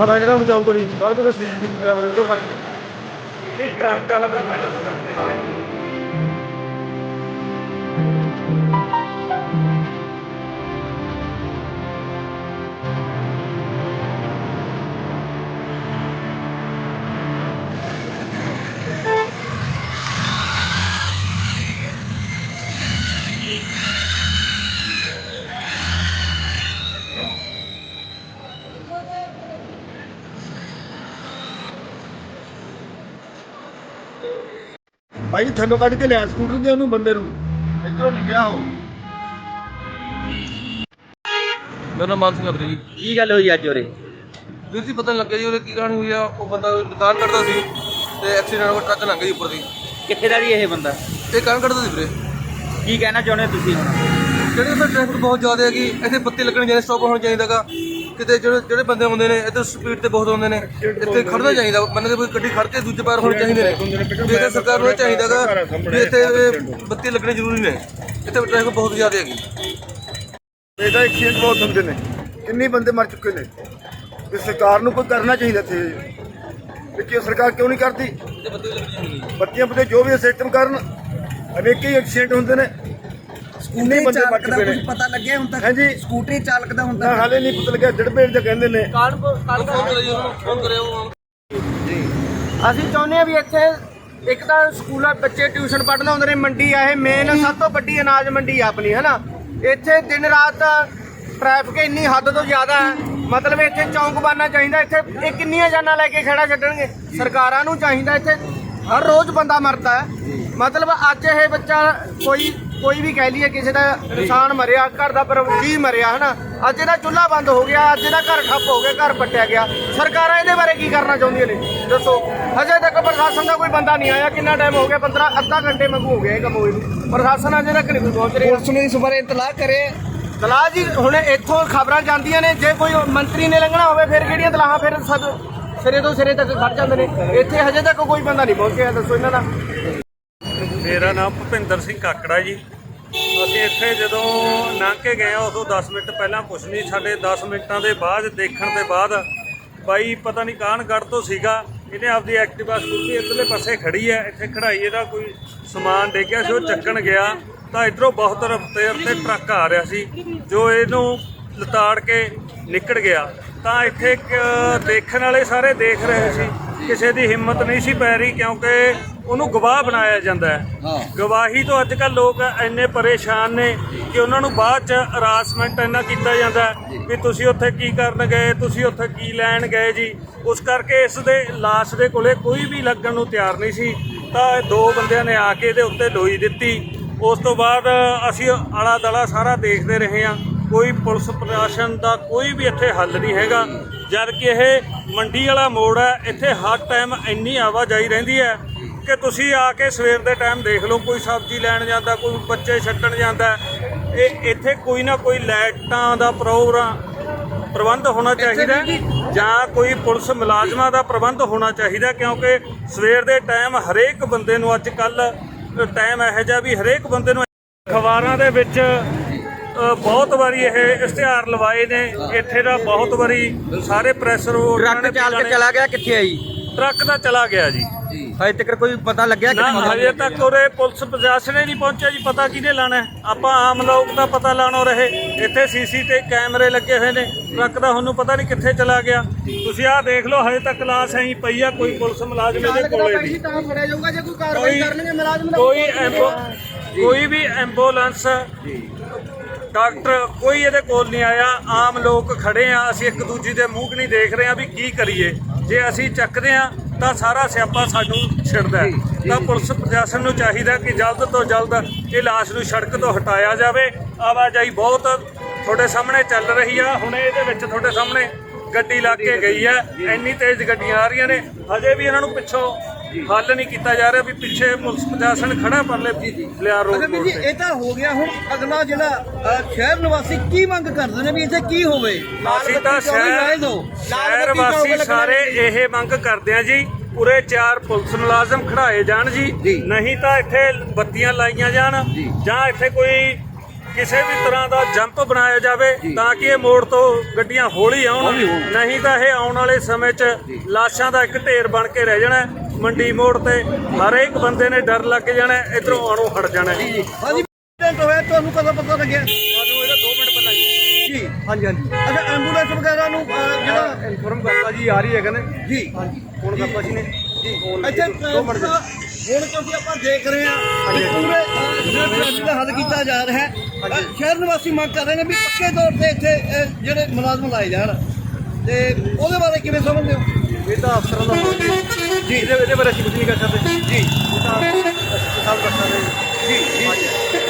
ਪਤਾ ਜਿਹੜਾ ਹੁਣ ਜਾਊ ਕੋਈ ਬਾਅਦ ਭਾਈ ਥੱਲੋਂ ਕੱਢ ਕੇ ਲਿਆ ਸਕੂਟਰ ਦੇ ਉਹਨੂੰ ਬੰਦੇ ਨੂੰ। ਇੱਧਰੋਂ ਨਹੀਂ ਗਿਆ ਉਹ। ਮੇਰਾ ਨਾਮ ਮਾਨ ਸਿੰਘ ਹੈ ਵੀਰੇ ਜੀ। ਕੀ ਗੱਲ ਹੋਈ ਅੱਜ ਉਰੇ? ਵੀਰ ਜੀ ਪਤਾ ਨਹੀਂ ਲੱਗਿਆ ਜੀ ਉਹਦੇ ਕੀ ਕਹਾਣੀ ਹੋਈ ਆ ਉਹ ਬੰਦਾ ਦੁਕਾਨ ਕਰਦਾ ਸੀ ਤੇ ਐਕਸੀਡੈਂਟ ਹੋ ਟਰੱਕ ਲੰਘ ਜੀ ਉੱਪਰ ਦੀ। ਕਿੱਥੇ ਦਾ ਜੀ ਇਹ ਬੰਦਾ? ਤੇ ਕਾਂ ਕੱਢਦਾ ਸੀ ਵੀਰੇ? ਕੀ ਕਹਿਣਾ ਚਾਹੁੰਦੇ ਹੋ ਤੁਸੀਂ ਹੁਣ? ਜਿਹੜੇ ਇੱਥੇ ਟ੍ਰੈਫਿਕ ਬਹੁਤ ਜ਼ਿਆਦਾ ਹੈਗੀ ਇੱਥੇ ਬੱਤੀ ਲੱਗਣੀ ਚਾਹੀਦੀ ਸਟਾਪ ਹੋਣਾ ਚਾਹੀਦਾਗਾ ਕਿਤੇ ਜਿਹੜੇ ਜਿਹੜੇ ਬੰਦੇ ਆਉਂਦੇ ਨੇ ਇੱਥੇ ਸਪੀਡ ਤੇ ਬਹੁਤ ਆਉਂਦੇ ਨੇ ਇੱਥੇ ਖੜਨਾ ਚਾਹੀਦਾ ਬੰਦੇ ਕੋਈ ਗੱਡੀ ਖੜ ਕੇ ਦੂਜੇ ਪਾਰ ਹੋਣੇ ਚਾਹੀਦੇ ਨੇ। ਵੀ ਇੱਥੇ ਸਰਕਾਰ ਨੂੰ ਚਾਹੀਦਾਗਾ ਵੀ ਇੱਥੇ ਬੱਤੀ ਲੱਗਣੀ ਜ਼ਰੂਰੀ ਨੇ। ਇੱਥੇ ਟ੍ਰੈਫਿਕ ਬਹੁਤ ਜ਼ਿਆਦਾ ਹੈਗੀ। ਇਹਦਾ ਐਕਸੀਡੈਂਟ ਬਹੁਤ ਹੁੰਦੇ ਨੇ ਕਿੰਨੇ ਬੰਦੇ ਮਰ ਚੁੱਕੇ ਨੇ। ਤੇ ਸਰਕਾਰ ਨੂੰ ਕੋਈ ਕਰਨਾ ਚਾਹੀਦਾ ਇੱਥੇ। ਵੀ ਕਿ ਸਰਕਾਰ ਕਿਉਂ ਨਹੀਂ ਕਰਦੀ? ਬੱਤੀਆਂ ਬੁੱਤੇ ਜੋ ਵੀ ਸਿਸਟਮ ਕਰਨ ਅਨੇਕ ਹੀ ਐਕਸੀਡੈਂਟ ਹੁੰਦੇ ਨੇ। ਬੰਦੇ ਮਰ ਚੁੱਕੇ ਨੇ। ਪਤਾ ਲੱਗਿਆ ਹੁਣ ਤੱਕ? ਹਾਂਜੀ। ਸਕੂਟਰੀ ਚਾਲਕ ਦਾ ਹੁਣ ਨਾ ਹਾਲੇ ਨਹੀਂ ਪਤਾ ਲੱਗਿਆ ਡੜਬੇੜ ਦੇ ਕਹਿੰਦੇ ਨੇ। ਅਸੀਂ ਚਾਹੁੰਦੇ ਆ ਵੀ ਇੱਥੇ ਇੱਕ ਤਾਂ ਸਕੂਲਾਂ ਬੱਚੇ ਟਿਊਸ਼ਨ ਪੜ੍ਹਨ ਆਉਂਦੇ ਨੇ ਮੰਡੀ ਆ ਇਹ ਮੇਨ ਸਭ ਤੋਂ ਵੱਡੀ ਅਨਾਜ ਮੰਡੀ ਆ ਆਪਣੀ ਹੈ ਨਾ ਇੱਥੇ ਦਿਨ ਰਾਤ ਟ੍ਰੈਫਿਕ ਇੰਨੀ ਹੱਦ ਤੋਂ ਜ਼ਿਆਦਾ ਹੈ। ਮਤਲਬ ਇੱਥੇ ਚੌਂਕ ਬਣਨਾ ਚਾਹੀਦਾ ਇੱਥੇ ਇਹ ਕਿੰਨੀਆਂ ਜਾਨਾਂ ਲੈ ਕੇ ਖੜਾ ਛੱਡਣਗੇ? ਸਰਕਾਰਾਂ ਨੂੰ ਚਾਹੀਦਾ ਇੱਥੇ ਹਰ ਰੋਜ਼ ਬੰਦਾ ਮਰਦਾ ਹੈ। ਮਤਲਬ ਅੱਜ ਇਹ ਬੱਚਾ ਕੋਈ ਕੋਈ ਵੀ ਕਹਿ ਲਈਏ ਕਿਸੇ ਦਾ ਇਨਸਾਨ ਮਰਿਆ ਘਰ ਦਾ ਪਰ ਜੀ ਮਰਿਆ ਹਨਾ? ਅੱਜ ਇਹਦਾ ਚੁੱਲ੍ਹਾ ਬੰਦ ਹੋ ਗਿਆ ਅੱਜ ਇਹਦਾ ਘਰ ਠੱਪ ਹੋ ਗਿਆ ਘਰ ਪੱਟਿਆ ਗਿਆ। ਸਰਕਾਰਾਂ ਇਹਦੇ ਬਾਰੇ ਕੀ ਕਰਨਾ ਚਾਹੁੰਦੀਆਂ ਨੇ? ਦੱਸੋ। ਹਜੇ ਤੱਕ ਪ੍ਰਸ਼ਾਸਨ ਦਾ ਕੋਈ ਬੰਦਾ ਨਹੀਂ ਆਇਆ ਕਿੰਨਾ ਟਾਈਮ ਹੋ ਗਿਆ? 15 ਅੱਧਾ ਘੰਟੇ ਮੰਗੂ ਹੋ ਗਿਆ ਇਹ ਕੰਮ ਹੋਏ ਨੂੰ। ਪ੍ਰਸ਼ਾਸਨ ਅਜੇ ਤੱਕ ਨਹੀਂ ਪਹੁੰਚ ਰਿਹਾ। ਪੁਲਿਸ ਨੇ ਇਸ ਬਾਰੇ ਇਤਲਾਹ ਕਰੇ। ਦਲਾਹ ਜੀ ਹੁਣ ਇੱਥੋਂ ਖਬਰਾਂ ਜਾਂਦੀਆਂ ਨੇ ਜੇ ਕੋਈ ਮੰਤਰੀ ਨੇ ਲੰਘਣਾ ਹੋਵੇ ਫਿਰ ਕਿਹੜੀਆਂ ਦਲਾਹਾਂ ਫਿਰ ਸਦ ਸਿਰੇ ਤੋਂ ਸਿਰੇ ਤੱਕ ਖੜ ਜਾਂਦੇ ਨੇ। ਇੱਥੇ ਹਜੇ ਤੱਕ ਕੋਈ ਬੰਦਾ ਨਹੀਂ ਪਹੁੰਚਿਆ ਦੱਸੋ ਇਹਨਾਂ ਦਾ। ਮੇਰਾ ਨਾਮ ਭੁਪਿੰਦਰ ਸਿੰਘ ਕਾਕੜਾ ਜੀ। ਅਸੀਂ ਇੱਥੇ ਜਦੋਂ ਲੰਘ ਕੇ ਗਏ ਆ ਉਦੋਂ 10 ਮਿੰਟ ਪਹਿਲਾਂ ਕੁਛ ਨਹੀਂ, ਸਾਡੇ 10 ਮਿੰਟਾਂ ਦੇ ਬਾਅਦ, ਦੇਖਣ ਦੇ ਬਾਅਦ ਬਾਈ ਪਤਾ ਨਹੀਂ ਕਾਹਨਗੜ੍ਹ ਤੋਂ ਸੀਗਾ। ਇਹਨੇ ਆਪਦੀ ਐਕਟਿਵਾ ਸਕੂਟਰੀ ਇੱਧਰਲੇ ਪਾਸੇ ਖੜੀ ਹੈ, ਇੱਥੇ ਖੜਾਈ ਇਹਦਾ ਕੋਈ ਸਮਾਨ ਡੇਗਿਆ ਸੀ, ਉਹ ਚੱਕਣ ਗਿਆ। ਤਾਂ ਇਧਰੋਂ ਬਹੁਤ ਰਫ਼ਤਾਰ ਤੇ ਟਰੱਕ ਆ ਰਿਹਾ ਸੀ, ਜੋ ਇਹਨੂੰ ਲਤਾੜ ਕੇ ਨਿਕਲ ਗਿਆ। ਤਾਂ ਇੱਥੇ ਦੇਖਣ ਵਾਲੇ ਸਾਰੇ ਦੇਖ ਰਹੇ ਸੀ, ਕਿਸੇ ਦੀ ਹਿੰਮਤ ਨਹੀਂ ਸੀ ਪੈ ਰਹੀ, ਕਿਉਂਕਿ ਉਹਨੂੰ ਗਵਾਹ ਬਣਾਇਆ ਜਾਂਦਾ ਹੈ। ਗਵਾਹੀ ਤੋਂ ਅੱਜ ਕੱਲ ਲੋਕ ਇੰਨੇ ਪਰੇਸ਼ਾਨ ਨੇ ਕਿ ਉਹਨਾਂ ਨੂੰ ਬਾਅਦ ਚ ਹਰਾਸਮੈਂਟ ਇੰਨਾ ਕੀਤਾ ਜਾਂਦਾ ਵੀ ਤੁਸੀਂ ਉੱਥੇ ਕੀ ਕਰਨ ਗਏ ਤੁਸੀਂ ਉੱਥੇ ਕੀ ਲੈਣ ਗਏ ਜੀ। ਉਸ ਕਰਕੇ ਇਸ ਦੇ ਲਾਸ਼ ਦੇ ਕੋਲੇ ਕੋਈ ਵੀ ਲੱਗਣ ਨੂੰ ਤਿਆਰ ਨਹੀਂ ਸੀ। ਤਾਂ ਦੋ ਬੰਦਿਆਂ ਨੇ ਆ ਕੇ ਇਹਦੇ ਉੱਤੇ ਲੋਈ ਦਿੱਤੀ। ਉਸ ਤੋਂ ਬਾਅਦ ਅਸੀਂ ਆਲਾ ਦਲਾ ਸਾਰਾ ਦੇਖਦੇ ਰਹੇ ਹਾਂ। ਕੋਈ ਪੁਲਿਸ ਪ੍ਰਸ਼ਾਸਨ ਦਾ ਕੋਈ ਵੀ ਇੱਥੇ ਹੱਲ ਨਹੀਂ ਹੈਗਾ। ਜਦ ਕਿ ਇਹ ਮੰਡੀ ਵਾਲਾ ਮੋੜ ਹੈ ਇੱਥੇ ਹਰ ਟਾਈਮ ਇੰਨੀ ਆਵਾਜਾਈ ਰਹਿੰਦੀ ਹੈ ਕਿ ਤੁਸੀਂ ਆ ਕੇ ਸਵੇਰ ਦੇ ਟਾਈਮ ਦੇਖ ਲਓ ਕੋਈ ਸਬਜ਼ੀ ਲੈਣ ਜਾਂਦਾ ਕੋਈ ਬੱਚੇ ਛੱਡਣ ਜਾਂਦਾ। ਇਹ ਇੱਥੇ ਕੋਈ ਨਾ ਕੋਈ ਲਾਈਟਾਂ ਦਾ ਪ੍ਰੋਗਰਾਮ ਪ੍ਰਬੰਧ ਹੋਣਾ ਚਾਹੀਦਾ ਜਾਂ ਕੋਈ ਪੁਲਿਸ ਮੁਲਾਜ਼ਮਾਂ ਦਾ ਪ੍ਰਬੰਧ ਹੋਣਾ ਚਾਹੀਦਾ ਕਿਉਂਕਿ ਸਵੇਰ ਦੇ ਟਾਈਮ ਹਰੇਕ ਬੰਦੇ ਨੂੰ ਅੱਜ ਕੱਲ ਟਾਈਮ ਇਹੋ ਜਿਹਾ ਵੀ ਹਰੇਕ ਬੰਦੇ ਨੂੰ ਅਖਬਾਰਾਂ ਦੇ ਵਿੱਚ ਬਹੁਤ ਵਾਰੀ ਇਹ ਇਸ਼ਤਿਹਾਰ ਲਵਾਏ ਨੇ। ਇੱਥੇ ਦਾ ਬਹੁਤ ਵਾਰੀ ਸਾਰੇ ਪ੍ਰੈਸ ਰੋਡ ਟਰੱਕ ਚਾਲਕ ਚਲਾ ਗਿਆ ਕਿੱਥੇ ਆਈ? ਟਰੱਕ ਦਾ ਚਲਾ ਗਿਆ ਜੀ। ਹਜੇ ਤੱਕ ਕੋਈ ਪਤਾ ਲੱਗਿਆ ਨਾ ਹਜੇ ਤੱਕ ਉਰੇ ਪੁਲਿਸ ਪ੍ਰਸ਼ਾਸਨ ਹੀ ਨਹੀਂ ਪਹੁੰਚਿਆ ਜੀ ਪਤਾ ਕਿਹਨੇ ਲਾਣਾ ਹੈ? ਆਪਾਂ ਆਮ ਲੋਕ ਦਾ ਪਤਾ ਲਾਣੋ ਰਹੇ। ਇੱਥੇ ਸੀਸੀ ਤੇ ਕੈਮਰੇ ਲੱਗੇ ਹੋਏ ਨੇ। ਟਰੱਕ ਦਾ ਤੁਹਾਨੂੰ ਪਤਾ ਨਹੀਂ ਕਿੱਥੇ ਚਲਾ ਗਿਆ। ਤੁਸੀਂ ਆਹ ਦੇਖ ਲਓ ਹਜੇ ਤੱਕ ਲਾਸ਼ ਐਂ ਪਈ ਆ ਕੋਈ ਪੁਲਿਸ ਮੁਲਾਜ਼ਮ ਇਹਦੇ ਕੋਲੇ ਨਹੀਂ। ਤਾਂ ਫੜਿਆ ਜਾਊਗਾ ਜੇ ਕੋਈ ਕੋਈ ਕੋਈ ਐਂਬੋ ਕੋਈ ਵੀ ਐਂਬੂਲੈਂਸ ਡਾਕਟਰ ਕੋਈ ਇਹਦੇ ਕੋਲ ਨਹੀਂ ਆਇਆ। ਆਮ ਲੋਕ ਖੜੇ ਆ। ਅਸੀਂ ਇੱਕ ਦੂਜੀ ਦੇ ਮੂੰਹ ਨਹੀਂ ਦੇਖ ਰਹੇ ਆ ਵੀ ਕੀ ਕਰੀਏ। ਜੇ ਅਸੀਂ ਚੱਕਦੇ ਆ ਤਾਂ ਸਾਰਾ ਸਿਆਪਾ ਸਾਨੂੰ ਛਿੜਦਾ ਹੈ। ਤਾਂ ਪੁਲਿਸ ਪ੍ਰਸ਼ਾਸਨ ਨੂੰ ਚਾਹੀਦਾ ਕਿ ਜਲਦ ਤੋਂ ਜਲਦ ਇਹ ਲਾਸ਼ ਨੂੰ ਸੜਕ ਤੋਂ ਹਟਾਇਆ ਜਾਵੇ। ਆਵਾਜਾਈ ਬਹੁਤ ਤੁਹਾਡੇ ਸਾਹਮਣੇ ਚੱਲ ਰਹੀ ਆ। ਹੁਣ ਇਹਦੇ ਵਿੱਚ ਤੁਹਾਡੇ ਸਾਹਮਣੇ ਗੱਡੀ ਲੱਗ ਕੇ ਗਈ ਹੈ ਇੰਨੀ ਤੇਜ਼ ਗੱਡੀਆਂ ਆ ਰਹੀਆਂ ਨੇ। ਹਜੇ ਵੀ ਇਹਨਾਂ ਨੂੰ ਪਿੱਛੋਂ ਹੱਲ ਨਹੀਂ ਕੀਤਾ ਜਾ ਰਿਹਾ ਵੀ ਪਿੱਛੇ ਪੁਲਿਸ ਪ੍ਰਸ਼ਾਸਨ ਖੜਾ ਪਰਲੇ ਲਿਆ ਰੋਡ ਮੋੜ ਜੀ ਇਹ ਤਾਂ ਹੋ ਗਿਆ ਹੁਣ ਅਗਲਾ ਜਿਹੜਾ ਅ, ਸ਼ਹਿਰ ਨਿਵਾਸੀ ਕੀ ਮੰਗ ਕਰਦੇ ਨੇ ਵੀ ਇੱਥੇ ਕੀ ਹੋਵੇ? ਅਸੀਂ ਤਾਂ ਸ਼ਹਿਰ ਸ਼ਹਿਰ ਵਾਸੀ ਸਾਰੇ ਇਹ ਮੰਗ ਕਰਦੇ ਆ ਜੀ ਉਰੇ ਚਾਰ ਪੁਲਿਸ ਮੁਲਾਜ਼ਮ ਖੜਾਏ ਜਾਣ ਜੀ। ਨਹੀਂ ਤਾਂ ਇੱਥੇ ਬੱਤੀਆਂ ਲਾਈਆਂ ਜਾਣ ਜਾਂ ਇੱਥੇ ਕੋਈ ਕਿਸੇ ਵੀ ਤਰ੍ਹਾਂ ਦਾ ਜੰਪ ਬਣਾਇਆ ਜਾਵੇ ਤਾਂ ਕਿ ਇਹ ਮੋੜ ਤੋਂ ਗੱਡੀਆਂ ਹੌਲੀ ਆਉਣ। ਨਹੀਂ ਤਾਂ ਇਹ ਆਉਣ ਵਾਲੇ ਸਮੇਂ 'ਚ ਲਾਸ਼ਾਂ ਦਾ ਇੱਕ ਢੇਰ ਬਣ ਕੇ ਰਹਿ ਜਾਣਾ ਹੈ। ਮੰਡੀ ਮੋੜ ਤੇ ਹਰੇਕ ਬੰਦੇ ਨੇ ਡਰ ਲੱਗ ਜਾਣਾ ਹੈ, ਇੱਧਰੋਂ ਆਣੋਂ ਹਟ ਜਾਣਾ। ਹੈ। ਹਾਂਜੀ ਐਕਸੀਡੈਂਟ ਹੋਇਆ ਤੁਹਾਨੂੰ ਕਦੋਂ ਪਤਾ ਲੱਗਿਆ? ਸਾਨੂੰ ਇਹਦਾ 2 ਮਿੰਟ ਪਹਿਲਾਂ ਜੀ। ਜੀ ਹਾਂਜੀ ਹਾਂਜੀ। ਅੱਛਾ ਐਂਬੂਲੈਂਸ ਵਗੈਰਾ ਨੂੰ ਜਿਹੜਾ ਇਨਫੋਰਮ ਕਰਤਾ ਜੀ ਆ ਰਹੀ ਹੈ ਕਹਿੰਦੇ। ਜੀ। ਹਾਂਜੀ ਫੋਨ ਕਰਤਾ ਜੀ ਨੇ। ਜੀ ਇੱਥੇ ਹੁਣ ਕਿਉਂਕਿ ਆਪਾਂ ਦੇਖ ਰਹੇ ਹਾਂ ਕਿ ਪੂਰੇ ਟ੍ਰੈਫਿਕ ਦਾ ਹੱਲ ਕੀਤਾ ਜਾ ਰਿਹਾ ਹੈ। ਸ਼ਹਿਰ ਨਿਵਾਸੀ ਮੰਗ ਕਰ ਰਹੇ ਨੇ ਵੀ ਪੱਕੇ ਤੌਰ ਤੇ ਇੱਥੇ ਜਿਹੜੇ ਮੁਲਾਜ਼ਮ ਲਾਏ ਜਾਣ। ਤੇ ਉਹਦੇ ਬਾਰੇ ਕਿਵੇਂ ਸਮਝਦੇ ਹੋ? ਇਹ ਤਾਂ ਅਫਸਰਾਂ ਦਾ ਜੀ। ਇਹਦੇ ਬਾਰੇ ਅਸੀਂ ਕੁਝ ਨਹੀਂ ਕਰ ਸਕਦੇ। ਜੀ। ਇਹ ਤਾਂ ਅਸੀਂ ਸਾਹਿਬ ਕਰ ਸਕਦੇ ਜੀ ਜੀ।